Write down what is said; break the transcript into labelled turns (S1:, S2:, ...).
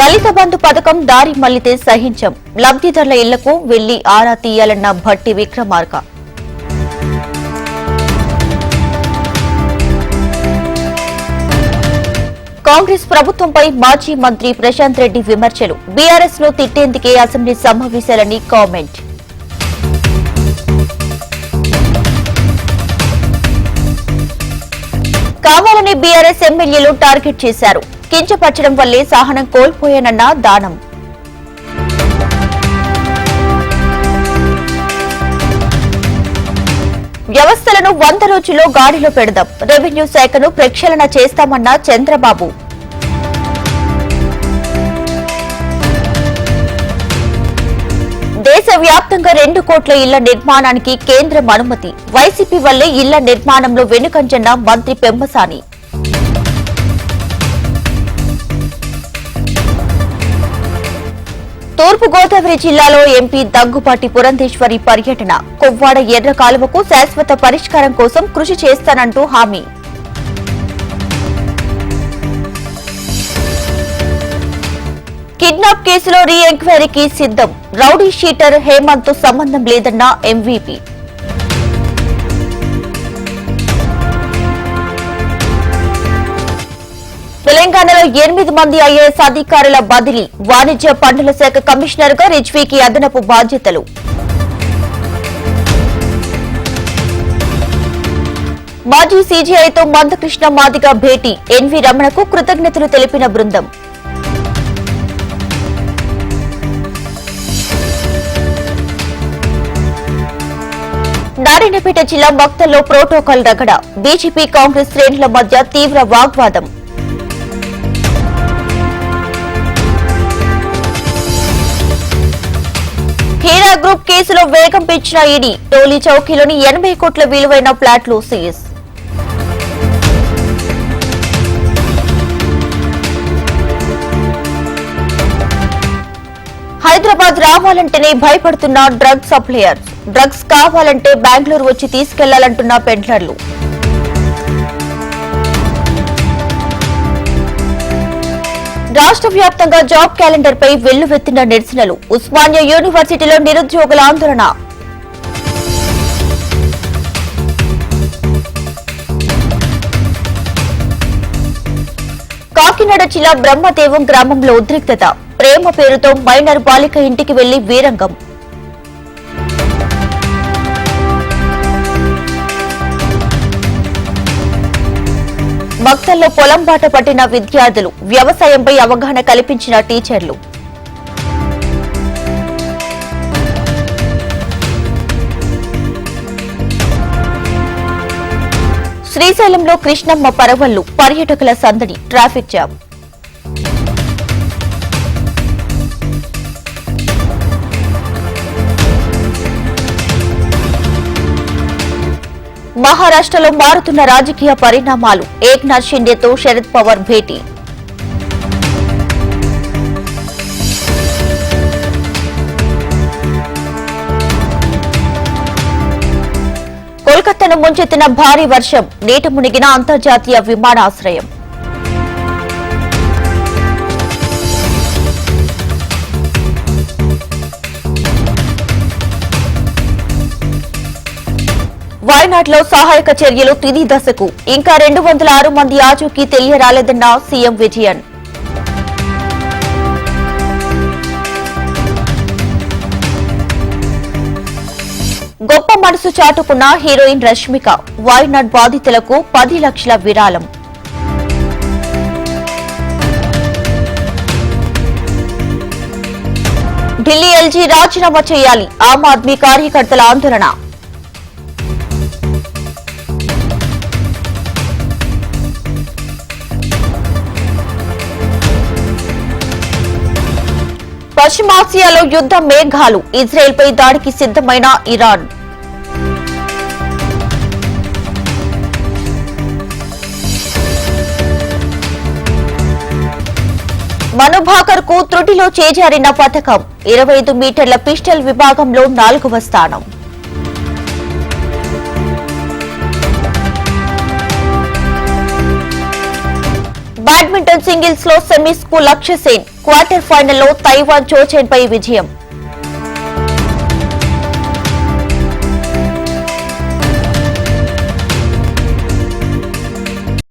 S1: దళిత బంధు పథకం దారి మళ్ళితే సహించం. లబ్ధిదారుల ఇళ్ళకు వెళ్ళి ఆరా తీయాలన్న భట్టి విక్రమార్క. కాంగ్రెస్ ప్రభుత్వంపై మాజీ మంత్రి ప్రశాంత్ రెడ్డి విమర్శలు. బీఆర్ఎస్ను తిట్టేందుకే అసెంబ్లీ సమావేశాలని కామెంట్. కావాలని బీఆర్ఎస్ ఎమ్మెల్యేలు టార్గెట్ చేశారు. కించపరచడం వల్లే సహనం కోల్పోయానన్న దానం. వ్యవస్థలను వంద రోజుల్లో గాడిలో పెడదాం. రెవెన్యూ శాఖను ప్రక్షాళన చేస్తామన్న చంద్రబాబు. దేశవ్యాప్తంగా రెండు కోట్ల ఇళ్ళ నిర్మాణానికి కేంద్రం అనుమతి. వైసీపీ వల్లే ఇళ్ళ నిర్మాణంలో వెనుకంజన్న మంత్రి పెమ్మసాని తూర్పు గోదావరి జిల్లాలో ఎంపీ దగ్గుపాటి పురంధేశ్వరి పర్యటన. కొవ్వాడ ఎర్ర కాలువకు శాశ్వత పరిష్కారం కోసం కృషి చేస్తానంటూ హామీ. కిడ్నాప్ కేసులో రీ ఎంక్వైరీకి సిద్ధం. రౌడీ షీటర్ హేమంత్ సంబంధం లేదన్న ఎంవీపీ. తెలంగాణలో ఎనిమిది మంది ఐఏఎస్ అధికారుల బదిలీ. వాణిజ్య పన్నుల శాఖ కమిషనర్గా రిజ్వీకి అదనపు బాధ్యతలు. మాజీ సీజీఐతో మందకృష్ణ మాదిగ భేటీ. ఎన్వి రమణకు కృతజ్ఞతలు తెలిపిన బృందం. నారాయణపేట జిల్లా మక్తల్లో ప్రోటోకాల్ రగడ. బీజేపీ కాంగ్రెస్ శ్రేణుల మధ్య తీవ్ర వాగ్వాదం. హీరా గ్రూప్ కేసులో వేగం పెంచిన ఈడీ టోలీ చౌకీలోని ఎనభై కోట్ల విలువైన ఫ్లాట్లు సీజ్. హైదరాబాద్ రావాలంటేనే భయపడుతున్న డ్రగ్ సప్లయర్ డ్రగ్స్ కావాలంటే బెంగళూరు వచ్చి తీసుకెళ్ళాలంటున్న పెడ్లర్లు. రాష్ట్ర వ్యాప్తంగా జాబ్ క్యాలెండర్ పై వెల్లువెత్తిన నిరసనలు. ఉస్మానియా యూనివర్సిటీలో నిరుద్యోగుల ఆందోళన. కాకినాడ జిల్లా బ్రహ్మదేవం గ్రామంలో ఉద్రిక్తత. ప్రేమ పేరుతో మైనర్ బాలిక ఇంటికి వెళ్ళి వీరంగం. భక్తల్లో పొలం బాట పట్టిన విద్యార్థులు వ్యవసాయంపై అవగాహన కల్పించిన టీచర్లు. శ్రీశైలంలో కృష్ణమ్మ పరవళ్ళు పర్యాటకుల సందడి ట్రాఫిక్ జామ్. మహారాష్ట్రలో మారుతున్న రాజకీయ పరిణామాలు. ఏక్నాథ్ షిండేతో శరద్ పవార్ భేటీ. కోల్కతాను ముంచెత్తిన భారీ వర్షం. నీట మునిగిన అంతర్జాతీయ విమానాశ్రయం. వాయనాడ్లో సహాయక చర్యలు తిది దశకు. ఇంకా రెండు వందల ఆరు మంది ఆచూకీ తెలియరాలేదన్న సీఎం విజయన్. గొప్ప మనసు చాటుకున్న హీరోయిన్ రష్మిక వాయనాడ్ బాధితులకు పది లక్షల విరాళం. ఢిల్లీ ఎల్జీ రాజీనామా చేయాలి. ఆమ్ ఆద్మీ కార్యకర్తల ఆందోళన. పశ్చిమాసియాలో యుద్ధ మేఘాలు ఇజ్రాయెల్పై దాడికి సిద్ధమైన ఇరాన్. మనుభాకర్కు త్రుటిలో చేజారిన పథకం. ఇరవై ఐదు మీటర్ల పిస్టల్ విభాగంలో నాలుగవ స్థానం. బ్యాడ్మింటన్ సింగిల్స్లో సెమీస్కు లక్ష్య సేన్ క్వార్టర్ ఫైనల్లో తైవాన్ చోచెన్ పై విజయం.